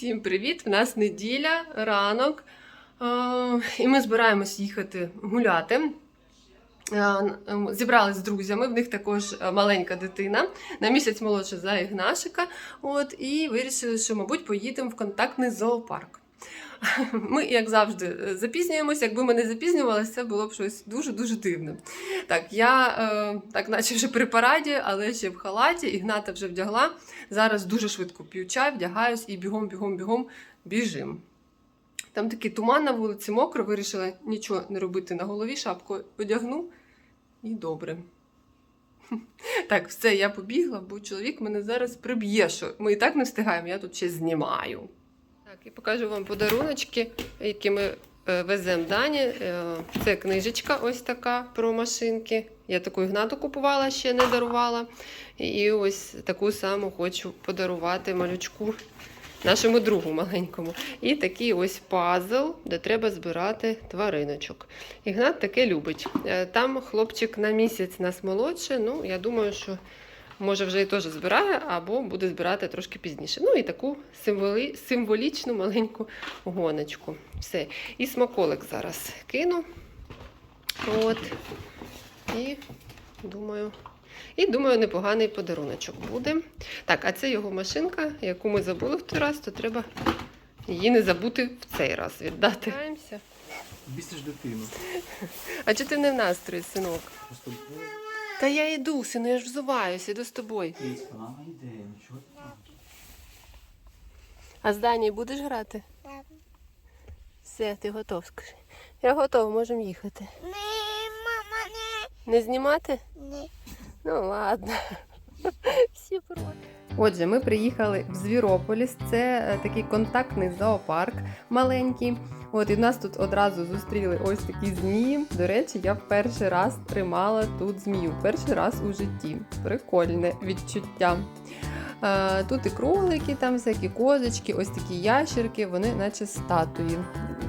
Всім привіт! В нас неділя, ранок, е, і ми збираємось їхати гуляти. Е, Зібрались з друзями, в них також е, маленька дитина, на місяць молодша за Ігнашика. От, і вирішили, що, мабуть, поїдемо в контактний зоопарк. Ми, як завжди, е, запізнюємося. Якби ми не запізнювалися, це було б щось дуже-дуже дивне. Так, я е, так, наче вже при параді, але ще в халаті, Ігната вже вдягла. Зараз дуже швидко п'ю чай, вдягаюсь і бігом, бігом, бігом біжим. Там такий туман на вулиці мокро, вирішила нічого не робити на голові, шапку одягну і добре. Так, все, я побігла, бо чоловік мене зараз приб'є, що ми і так не встигаємо, я тут ще знімаю. Так, і покажу вам подаруночки, які ми е, веземо Дані. Е, Це книжечка ось така про машинки. Я таку Ігнату купувала, ще не дарувала. І ось таку саму хочу подарувати малючку нашому другу маленькому. І такий ось пазл, де треба збирати твариночок. Ігнат таке любить. Е, Там хлопчик на місяць нас молодше. Ну, я думаю, що може вже і теж збирає, або буде збирати трошки пізніше. Ну і таку символи... символічну маленьку гоночку. Все. І смаколик зараз кину. От. І думаю. І думаю, непоганий подаруночок буде. Так, а це його машинка, яку ми забули в той раз, то треба її не забути в цей раз віддати. Бісиш дитину. А чи ти не в настрої, синок? Та я йду, сину, я ж взуваюся, йду з тобою. Ліска, мама йде, нічого. А з Данією будеш грати? Так. Все, ти готов, скажи. Я готова, можемо їхати. Ні, мама, Не знімати? ні. Ні. Ну ладно. Всі проти. Отже, ми приїхали в Звірополіс. Це е, такий контактний зоопарк маленький. От і нас тут одразу зустріли ось такі змії. До речі, я в перший раз тримала тут змію. Перший раз у житті. Прикольне відчуття. Е, Тут і кролики, там всякі козочки, ось такі ящерки, вони наче статуї.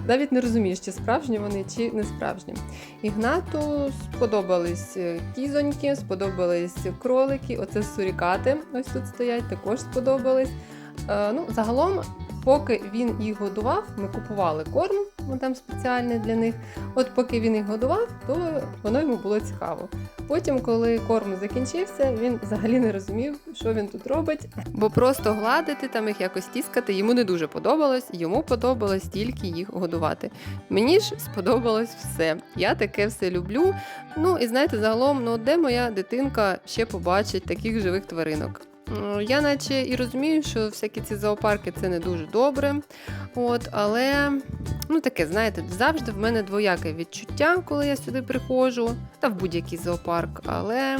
Навіть не розумієш, чи справжні вони, чи не справжні. Ігнату сподобались е, кізоньки, сподобались кролики, оце сурікати, ось тут стоять, також сподобались. Е, ну, загалом, поки він їх годував, ми купували корм, ну, там спеціальний для них. От поки він їх годував, то воно йому було цікаво. Потім, коли корм закінчився, він взагалі не розумів, що він тут робить. Бо просто гладити там їх якось тіскати йому не дуже подобалось. Йому подобалось тільки їх годувати. Мені ж сподобалось все. Я таке все люблю. Ну і знаєте, загалом, ну де моя дитинка ще побачить таких живих тваринок. М, Я наче і розумію, що всякі ці зоопарки це не дуже добре. От, але ну таке, знаєте, завжди в мене двояке відчуття, коли я сюди приходжу, та в будь-який зоопарк. Але,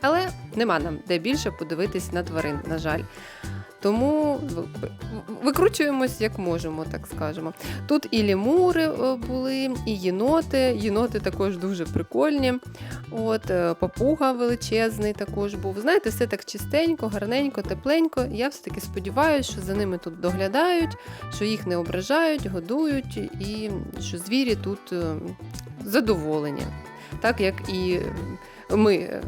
але нема нам де більше подивитись на тварин, на жаль. Тому викручуємось як можемо, так скажемо. Тут і лімури е, були, і єноти. Єноти також дуже прикольні. От, е, папуга величезний також був. Знаєте, все так чистенько, гарненько, тепленько. Я все-таки сподіваюся, що за ними тут доглядають, що їх не ображають, годують, і що звірі тут е, задоволені. Так як і ми, е,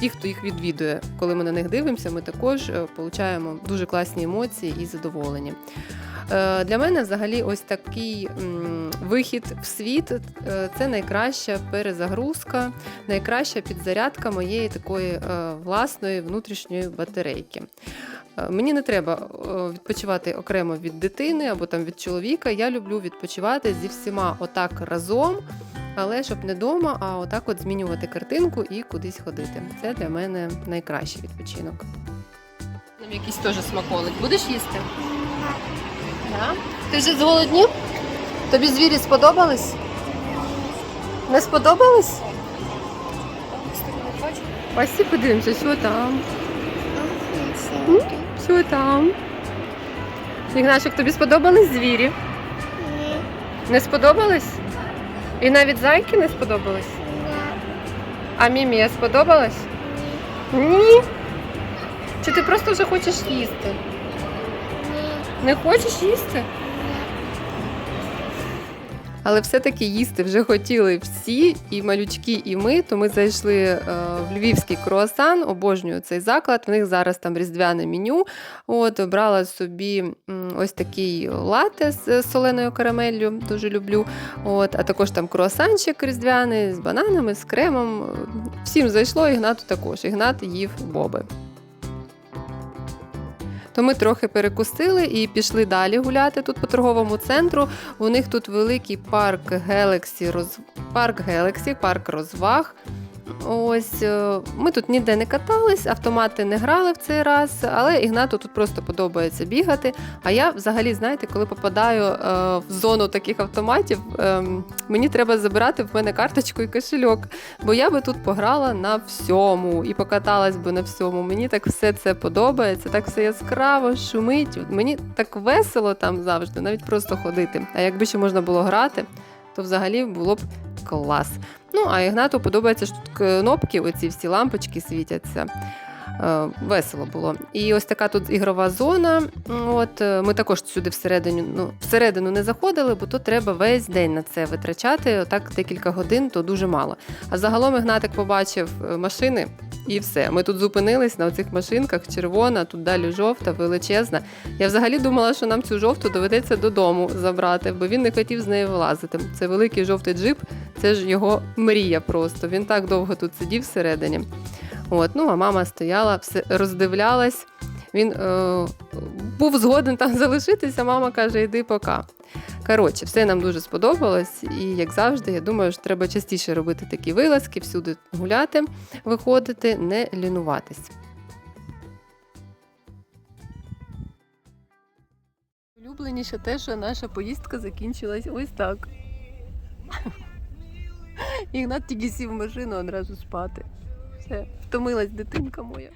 ті, хто їх відвідує, коли ми на них дивимося, ми також е, получаємо дуже класні емоції і задоволення. Е, Для мене взагалі ось такий вихід в світ це найкраща перезагрузка, найкраща підзарядка моєї такої власної внутрішньої батарейки. Е, Мені не треба е, відпочивати окремо від дитини або там від чоловіка. Я люблю відпочивати зі всіма отак разом, але щоб не вдома, а отак от змінювати картинку і кудись ходити. Це для мене найкращий відпочинок. Нам якийсь теж смаколик. Будеш їсти? Да? Ти вже зголоднів? Тобі звірі сподобались? Не сподобались? Пасі подивимося, що там. М? Що там? Ігнашик, тобі сподобались звірі? Ні. Не сподобались? І навіть зайки не сподобались? Ні. А Мімія сподобалась? Ні. Чи ти просто вже хочеш їсти? Ні. Не хочеш їсти? Але все-таки їсти вже хотіли всі, і малючки, і ми. То ми зайшли е, в львівський круасан, обожнюю цей заклад. В них зараз там різдвяне меню. От обрала собі ось такий лате з соленою карамеллю, дуже люблю. От, а також там круасанчик різдвяний з бананами, з кремом. Всім зайшло, Ігнату також. Ігнат їв боби. То ми трохи перекусили і пішли далі гуляти тут по торговому центру. У них тут великий парк Гелексі, роз... парк Гелексі, парк розваг. Ось е, ми тут ніде не катались, автомати не грали в цей раз, але Ігнату тут просто подобається бігати. А я взагалі, знаєте, коли попадаю е, в зону таких автоматів, е, мені треба забирати в мене карточку і кошельок. Бо я би тут пограла на всьому і покаталась би на всьому. Мені так все це подобається, так все яскраво, шумить. Мені так весело там завжди, навіть просто ходити. А якби ще можна було грати, то взагалі було б клас. Ну, а Ігнату подобається, що тут кнопки, оці всі лампочки світяться. Е, Весело було. І ось така тут ігрова зона. От е, ми також сюди всередину, ну, всередину не заходили, бо то треба весь день на це витрачати. Отак декілька годин, то дуже мало. А загалом Ігнатик побачив е, машини і все. Ми тут зупинились на цих машинках, червона, тут далі жовта, величезна. Я взагалі думала, що нам цю жовту доведеться додому забрати, бо він не хотів з неї вилазити. Це великий жовтий джип, це ж його мрія просто. Він так довго тут сидів всередині. От, ну а мама стояла, все роздивлялась. Він е, був згоден там залишитися. Мама каже: йди пока. Коротше, все нам дуже сподобалось, і як завжди, я думаю, що треба частіше робити такі вилазки, всюди гуляти, виходити, не лінуватись. Улюбленіше те, що наша поїздка закінчилась ось так. Ігнат тільки сів в машину одразу спати. Все, втомилась дитинка моя.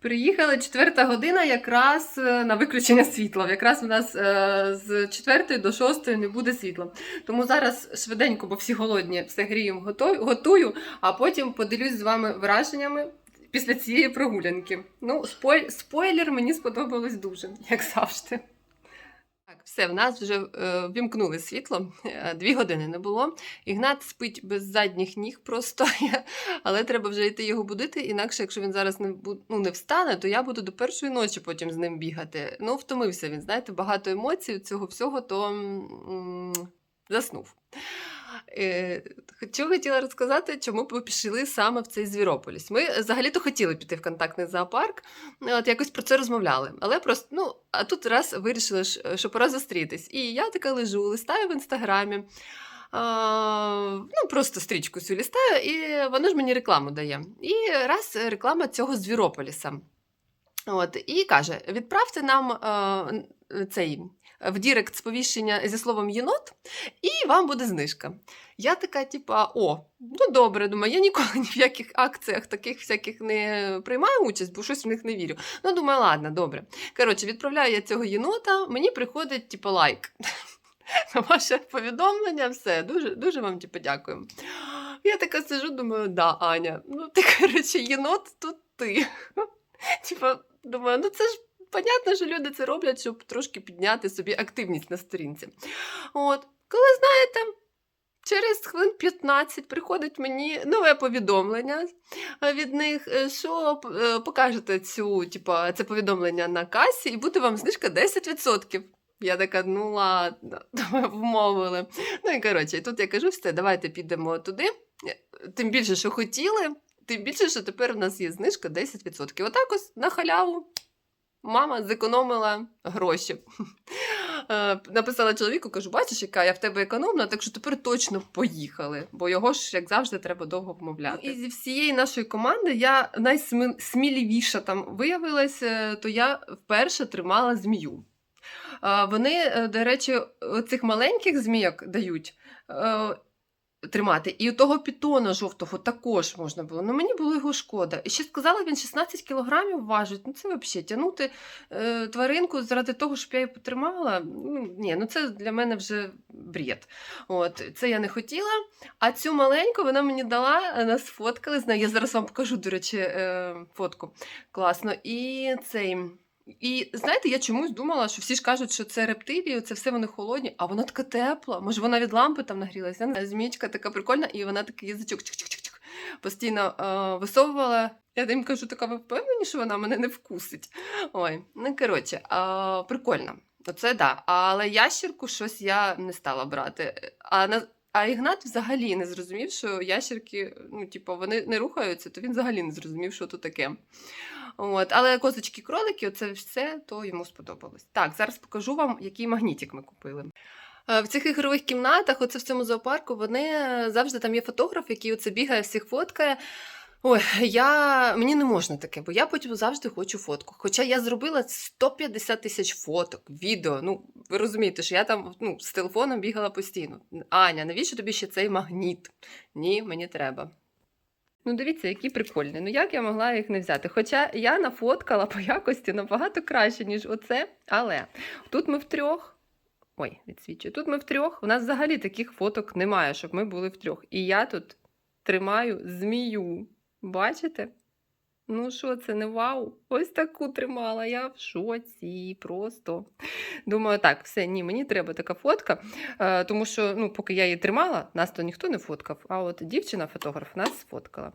Приїхала четверта година якраз е, на виключення світла. Якраз у нас е, з четвертої до шостої не буде світла. Тому зараз швиденько, бо всі голодні, все гріємо, готую, а потім поділюсь з вами враженнями після цієї прогулянки. Ну, спой... спойлер мені сподобалось дуже, як завжди. Все, в нас вже е, вімкнули світло, е, дві години не було. Ігнат спить без задніх ніг просто, але треба вже йти його будити. Інакше, якщо він зараз не ну, не встане, то я буду до першої ночі потім з ним бігати. Ну, втомився він, знаєте, багато емоцій цього всього, то м, заснув. Е, Що хотіла розказати, чому ми пішли саме в цей Звірополіс. Ми взагалі-то хотіли піти в контактний зоопарк, от якось про це розмовляли. Але просто, ну, а тут раз вирішили, що пора зустрітись. І я така лежу, листаю в інстаграмі. Ну, просто стрічку цю лістаю, і воно ж мені рекламу дає. І раз реклама цього Звірополіса. От, і каже: відправте нам цей в Дірект сповіщення зі словом єнот, і вам буде знижка. Я така, типа, о, ну добре, думаю, я ніколи ні в яких акціях таких всяких не приймаю участь, бо щось в них не вірю. Ну, думаю, ладно, добре. Коротше, відправляю я цього єнота, мені приходить, типу, лайк. На ваше повідомлення, все, дуже, дуже вам типу, дякуємо. Я така сижу, думаю, да, Аня, ну ти, коротше, єнот, тут ти. Типа, думаю, ну це ж понятно, що люди це роблять, щоб трошки підняти собі активність на сторінці. От, коли знаєте. Через хвилин 15 приходить мені нове повідомлення від них, е, що е, покажете цю, типа, це повідомлення на касі, і буде вам знижка 10%. Я така, ну ладно, вмовили. Ну і коротше, тут я кажу, все, давайте підемо туди. Тим більше, що хотіли, тим більше, що тепер у нас є знижка 10%. Отак ось на халяву мама зекономила гроші. Е, Написала чоловіку, кажу, бачиш, яка я в тебе економна, так що тепер точно поїхали, бо його ж, як завжди, треба довго вмовляти. Ну, і зі всієї нашої команди я найсміливіша там виявилася, то я вперше тримала змію. Е, Вони, е, до речі, цих маленьких змійок дають. Тримати. І у того пітона жовтого також можна було. Ну мені було його шкода. І ще сказала, він 16 кілограмів важить. Ну це взагалі тягнути е, тваринку заради того, щоб я її потримала. Ну, ні, ну це для мене вже бред. От, це я не хотіла. А цю маленьку вона мені дала, е, нас фоткали з нею. Я зараз вам покажу, до речі, е, фотку. Класно. І цей. І знаєте, я чомусь думала, що всі ж кажуть, що це рептилії, це все вони холодні, а вона така тепла. Може, вона від лампи там нагрілася. Змієчка така прикольна, і вона такий язичок чик-чик-чик-чик постійно е, висовувала. Я їм кажу, така ви впевнені, що вона мене не вкусить. Ой, ну коротше, е, прикольно. Оце да. Але ящерку щось я не стала брати. А на а Ігнат взагалі не зрозумів, що ящерки, ну, типу, вони не рухаються, то він взагалі не зрозумів, що то таке. От. Але козочки кролики, оце все, то йому сподобалось. Так, зараз покажу вам, який магнітик ми купили. Е, В цих ігрових кімнатах, оце в цьому зоопарку, вони завжди там є фотограф, який оце бігає, всіх фоткає. Ой, я мені не можна таке, бо я потім завжди хочу фотку. Хоча я зробила 150 тисяч фоток, відео. Ну, ви розумієте, що я там ну, з телефоном бігала постійно. Аня, навіщо тобі ще цей магніт? Ні, мені треба. Ну, дивіться, які прикольні. Ну як я могла їх не взяти? Хоча я нафоткала по якості набагато краще, ніж оце. Але тут ми втрьох. Ой, відсвічую. Тут ми втрьох. У нас взагалі таких фоток немає, щоб ми були втрьох. І я тут тримаю змію. Бачите? Ну що, це не вау? Ось таку тримала. Я в шоці просто. Думаю, так, все, ні, мені треба така фотка. Е, тому що, ну, поки я її тримала, нас то ніхто не фоткав, а от дівчина-фотограф нас сфоткала.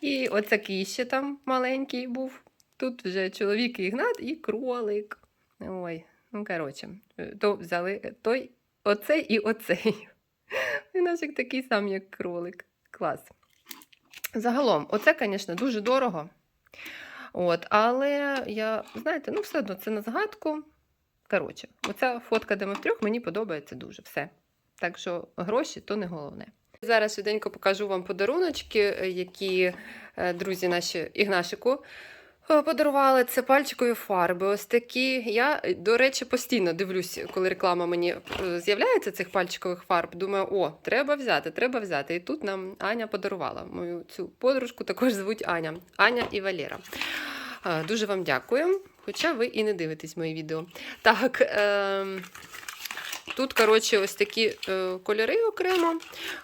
І оцякий ще там маленький був. Тут вже чоловік Ігнат і кролик. Ой, ну коротше, е, то взяли той, оцей і оцей. І нашик такий сам, як кролик. Клас. Загалом, оце, звісно, дуже дорого. От, але я, знаєте, ну все одно це на згадку. Коротше, оця фотка, де ми втрьох, мені подобається дуже все. Так що гроші то не головне. Зараз швиденько покажу вам подаруночки, е, які е, друзі наші Ігнашику подарували. Це пальчикові фарби. Ось такі. Я, е, до речі, постійно дивлюсь, коли реклама мені е, з'являється цих пальчикових фарб. Думаю, о, треба взяти, треба взяти. І тут нам Аня подарувала. Мою цю подружку також звуть Аня. Аня і Валера. Е, Дуже вам дякую. Хоча ви і не дивитесь мої відео. Так, е, тут, коротше, ось такі е, кольори окремо.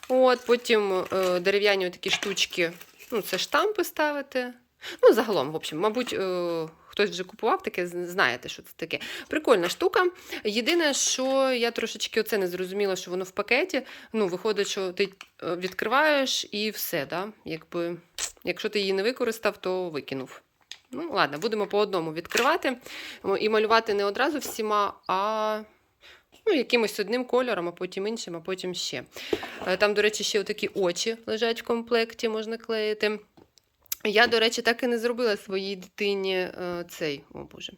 От, потім е, дерев'яні такі штучки. Ну, це штампи ставити. Ну, загалом, в общем, мабуть, е, хтось вже купував таке, знаєте, що це таке. Прикольна штука. Єдине, що я трошечки оце не зрозуміла, що воно в пакеті. Ну, виходить, що ти е, відкриваєш і все, да? Якби, якщо ти її не використав, то викинув. Ну, ладно, будемо по одному відкривати і малювати не одразу всіма, а ну, якимось одним кольором, а потім іншим, а потім ще. Е, Там, до речі, ще такі очі лежать в комплекті, можна клеїти. Я, до речі, так і не зробила своїй дитині е, цей, о Боже,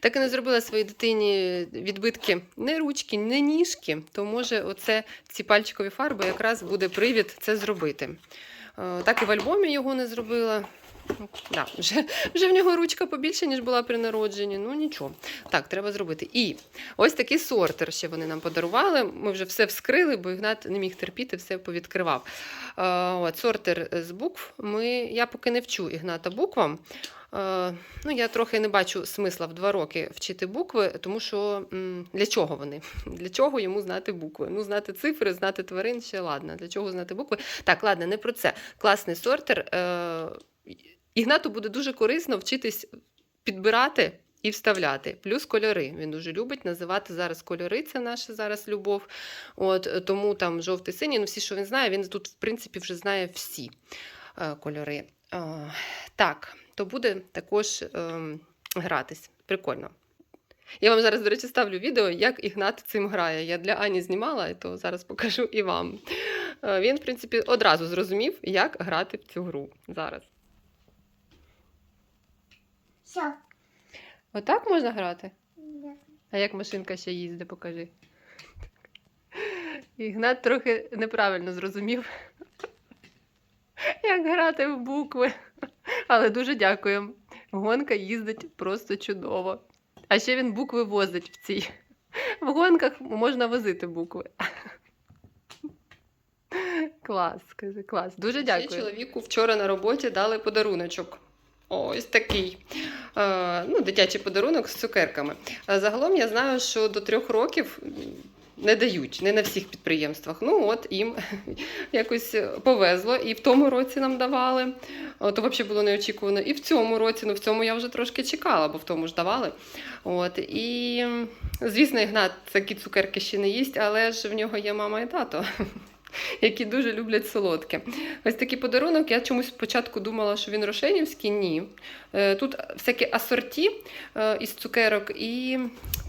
так і не зробила своїй дитині відбитки не ручки, не ніжки, то може оце ці пальчикові фарби якраз буде привід це зробити. Е, Так і в альбомі його не зробила. Да, вже, вже в нього ручка побільше, ніж була при народженні. Ну нічого. Так, треба зробити. І ось такий сортер ще вони нам подарували. Ми вже все вскрили, бо Ігнат не міг терпіти, все повідкривав. Е, от, сортер з букв. Ми, я поки не вчу Ігната буквам. Е, ну, я трохи не бачу смисла в два роки вчити букви, тому що для чого вони? Для чого йому знати букви? Ну, знати цифри, знати тварин ще ладно. Для чого знати букви? Так, ладно, не про це. Класний сортер. Ігнату буде дуже корисно вчитись підбирати і вставляти. Плюс кольори. Він дуже любить називати зараз кольори. Це наша зараз любов. От, тому там жовтий, синій, ну всі, що він знає, він тут, в принципі, вже знає всі е, кольори. Е, так, то буде також е, гратись. Прикольно. Я вам зараз, до речі, ставлю відео, як Ігнат цим грає. Я для Ані знімала, то зараз покажу і вам. Е, Він, в принципі, одразу зрозумів, як грати в цю гру зараз. Все. Отак можна грати? А як машинка ще їздить, покажи. Ігнат трохи неправильно зрозумів, як грати в букви. Але дуже дякуємо. Гонка їздить просто чудово. А ще він букви возить в цій. В гонках можна возити букви. Клас, клас. Дуже дякую. Ще чоловіку вчора на роботі дали подаруночок. Ось такий. Е, ну, дитячий подарунок з цукерками. Е, Загалом я знаю, що до трьох років не дають, не на всіх підприємствах. Ну от їм якось повезло, і в тому році нам давали. То взагалі було неочікувано. І в цьому році, ну в цьому я вже трошки чекала, бо в тому ж давали. От, і, звісно, Ігнат такі цукерки ще не їсть, але ж в нього є мама і тато. які дуже люблять солодке. Ось такий подарунок. Я чомусь спочатку думала, що він рошенівський. Ні. Е, Тут всякі асорті е, із цукерок, і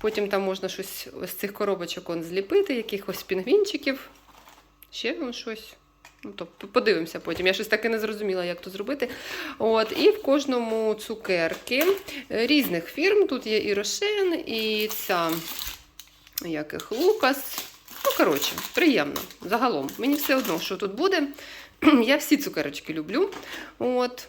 потім там можна щось з цих коробочок он зліпити, якихось пінгвінчиків. Ще ну, щось. Ну, то подивимося потім. Я щось таке не зрозуміла, як то зробити. От, і в кожному цукерки е, різних фірм. Тут є і Рошен, і ця як їх, Лукас. Ну, коротше, приємно. Загалом. Мені все одно, що тут буде. Я всі цукерочки люблю. От.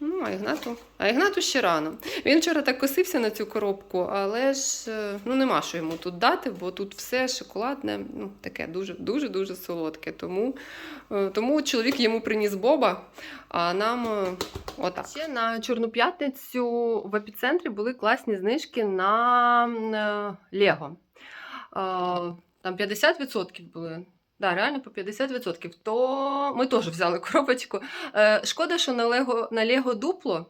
Ну, а Ігнату, а Ігнату ще рано. Він вчора так косився на цю коробку, але ж е, ну, нема що йому тут дати, бо тут все шоколадне, ну, таке дуже дуже дуже солодке. Тому, е, тому чоловік йому приніс Боба, а нам е, отак. Ще на Чорну п'ятницю в епіцентрі були класні знижки на Лего. Е, Там 50% були. Да, реально по 50%. То ми теж взяли коробочку. Е, шкода, що на Лего, на Лего дупло,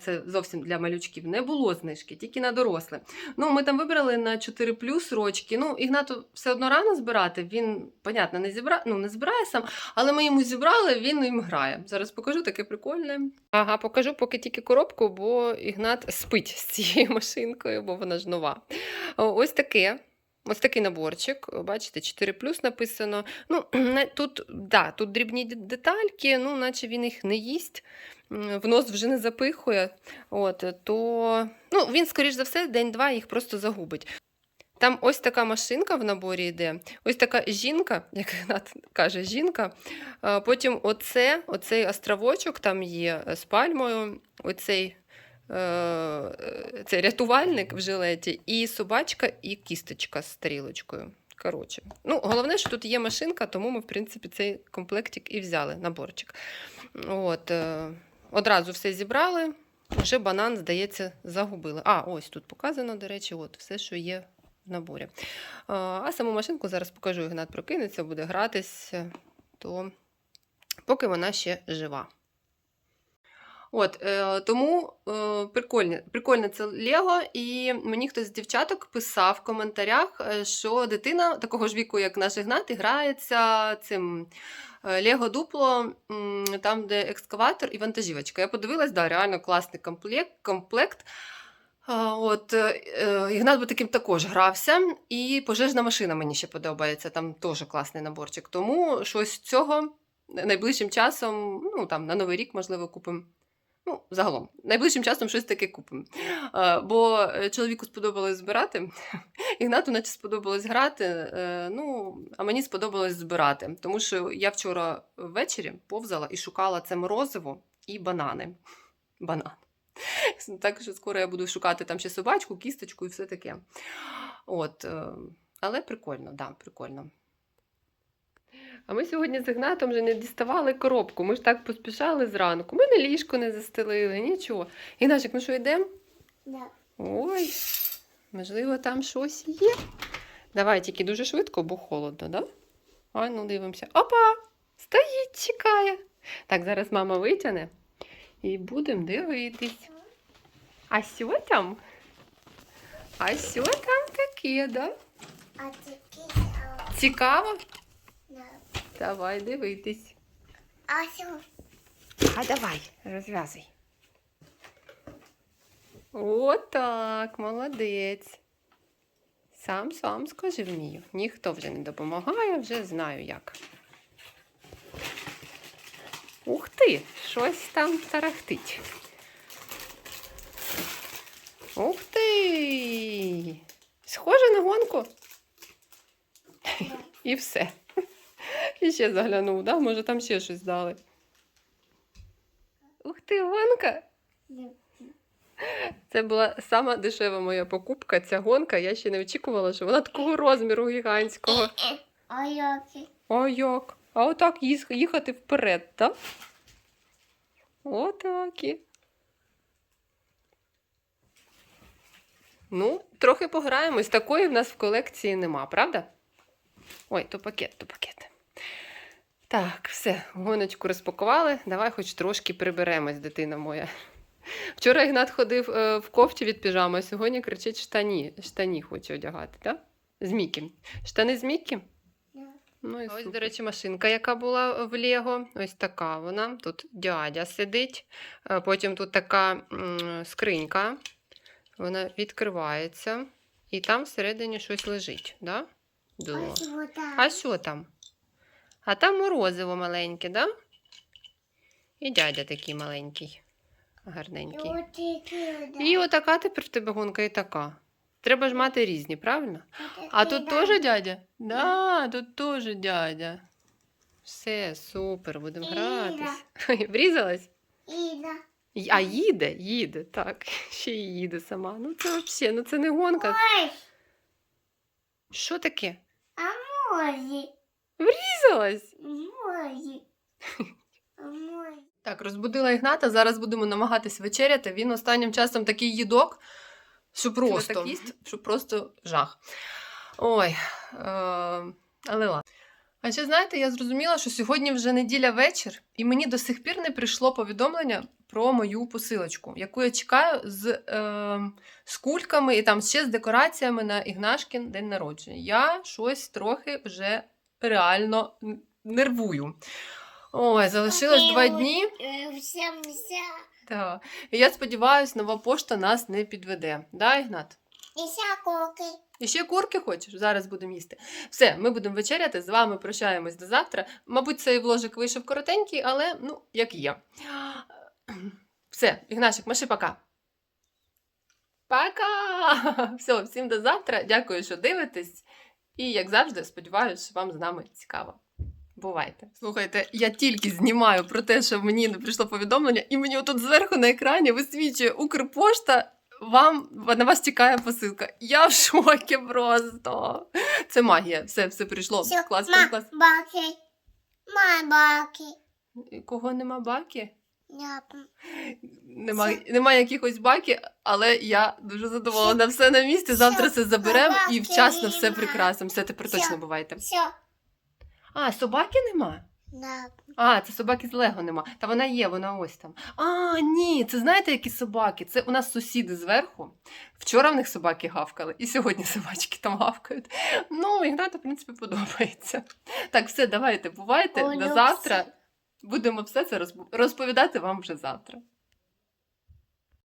це зовсім для малючків, не було знижки, тільки на доросле. Ну, ми там вибрали на 4 плюс рочки. Ну, Ігнату все одно рано збирати. Він, понятно, не зібра... ну, не збирає сам, але ми йому зібрали, він їм грає. Зараз покажу таке прикольне. Ага, покажу поки тільки коробку, бо Ігнат спить з цією машинкою, бо вона ж нова. Ось таке. Ось такий наборчик, бачите, 4 плюс написано. Ну, тут, да, тут дрібні детальки, ну, наче він їх не їсть, в нос вже не запихує. От, то ну, він, скоріш за все, день-два їх просто загубить. Там ось така машинка в наборі йде, ось така жінка, як Гнат каже, жінка. Потім оце, оцей островочок там є е, з пальмою, оцей е, цей рятувальник в жилеті, і собачка, і кісточка з тарілочкою. Коротше. Ну, головне, що тут є машинка, тому ми, в принципі, цей комплектик і взяли, наборчик. От, е, одразу все зібрали. Вже банан, здається, загубили. А, ось тут показано, до речі, от все, що є в наборі. А, а саму машинку зараз покажу, Ігнат прокинеться, буде гратись, то поки вона ще жива. От, е, тому е, прикольне, прикольне це Лего, і мені хтось з дівчаток писав в коментарях, е, що дитина такого ж віку, як наш Ігнат, грається цим е, Лего дупло, там, де екскаватор і вантажівочка. Я подивилась, да, реально класний комплект. комплект. От, е, Ігнат би таким також грався, і пожежна машина мені ще подобається, там теж класний наборчик. Тому щось цього найближчим часом, ну там на Новий рік, можливо, купимо. Ну, загалом, найближчим часом щось таке купимо. Е, Бо е, чоловіку сподобалось збирати, Ігнату, наче сподобалось грати. е, Ну, а мені сподобалось збирати. Тому що я вчора ввечері повзала і шукала це морозиво і банани. Банан. Так що скоро я буду шукати там ще собачку, кісточку і все таке. От, але прикольно, да, прикольно. А ми сьогодні з Ігнатом вже не діставали коробку. Ми ж так поспішали зранку. Ми не ліжко не застелили, нічого. Ігначик, ну що йдемо? Да. Ой, можливо, там щось є. Давай тільки дуже швидко, бо холодно, да? Ай, ну дивимося. Опа! Стоїть, чекає. Так, зараз мама витягне і будемо дивитись. А що там? А що там таке, да? А а, Цікаво? Да. Давай дивитись. А что? А давай, розв'язуй. Отак, молодець. Сам сам скажи вмію. Ніхто вже не допомагає, вже знаю як. Ух ти, щось там тарахтить. Ух ти! Схоже на гонку. І все. І ще заглянув, да? може там ще щось дали. Ух ти, гонка! Це була сама дешева моя покупка. Ця гонка. Я ще не очікувала, що вона такого розміру гігантського. А яки? А як? А отак їхати вперед, так? Отак. і. Ну, трохи пограємось. Такої в нас в колекції нема, правда? Ой, то пакет, то пакет. Так, все, гоночку розпакували. Давай хоч трошки приберемось, дитина моя. Вчора Ігнат ходив е, в кофті від піжами, а сьогодні кричить штані. Штані хоче одягати, так? З Мікі. Штани з Мікі? Да. Ну, і ось, до речі, машинка, яка була в Лего. Ось така вона. Тут дядя сидить. Е, Потім тут така скринька. Вона відкривається. І там всередині щось лежить. Да? А що там? А там морозиво маленьке, да? І дядя такий маленький, гарненький. І отака тепер в тебе гонка і така. Треба ж мати різні, правильно? А тут теж дядя? Да, тут теж дядя. Все, супер, будемо гратись. Ой, Врізалась? Іда. А їде, їде, так. Ще й їде сама. Ну це взагалі, ну це не гонка. Що таке? А морі. Врізалась? Морі. Морі. Так, розбудила Ігната. Зараз будемо намагатись вечеряти. Він останнім часом такий їдок, що просто, так що просто жах. Ой, е, але ладно. А ще знаєте, я зрозуміла, що сьогодні вже неділя вечір, і мені до сих пір не прийшло повідомлення про мою посилочку, яку я чекаю з, е, з кульками і там ще з декораціями на Ігнашкін день народження. Я щось трохи вже реально нервую. Ой, залишилось Окей, два дні. е. Так. І я сподіваюся, нова пошта нас не підведе. Да, Ігнат? І ся коки. І ще курки хочеш? Зараз будемо їсти. Все, ми будемо вечеряти. З вами прощаємось до завтра. Мабуть, цей вложик вийшов коротенький, але ну, як є. Все, Ігнашик, маши пока. Пока! Все, всім до завтра. Дякую, що дивитесь. І, як завжди, сподіваюся, що вам з нами цікаво. Бувайте. Слухайте, я тільки знімаю про те, що мені не прийшло повідомлення, і мені отут зверху на екрані висвічує Укрпошта. Вам на вас чекає посилка. Я в шокі просто. Це магія. Все, все прийшло. Все, клас, клас, клас. баки. Май баки. Кого нема баки? Я Нема, якихось баки, але я дуже задоволена. Все на місці. Завтра Все, заберемо і вчасно все прекрасно. Все тепер точно бувайте. А, собаки нема? А, це собаки з Лего нема. Та вона є, вона ось там. А, ні, це знаєте, які собаки? Це у нас сусіди зверху. Вчора в них собаки гавкали, і сьогодні собачки там гавкають. Ну, Ігнату, в принципі, подобається. Так, все, давайте, бувайте. До завтра. Будемо все це розп- розповідати вам вже завтра.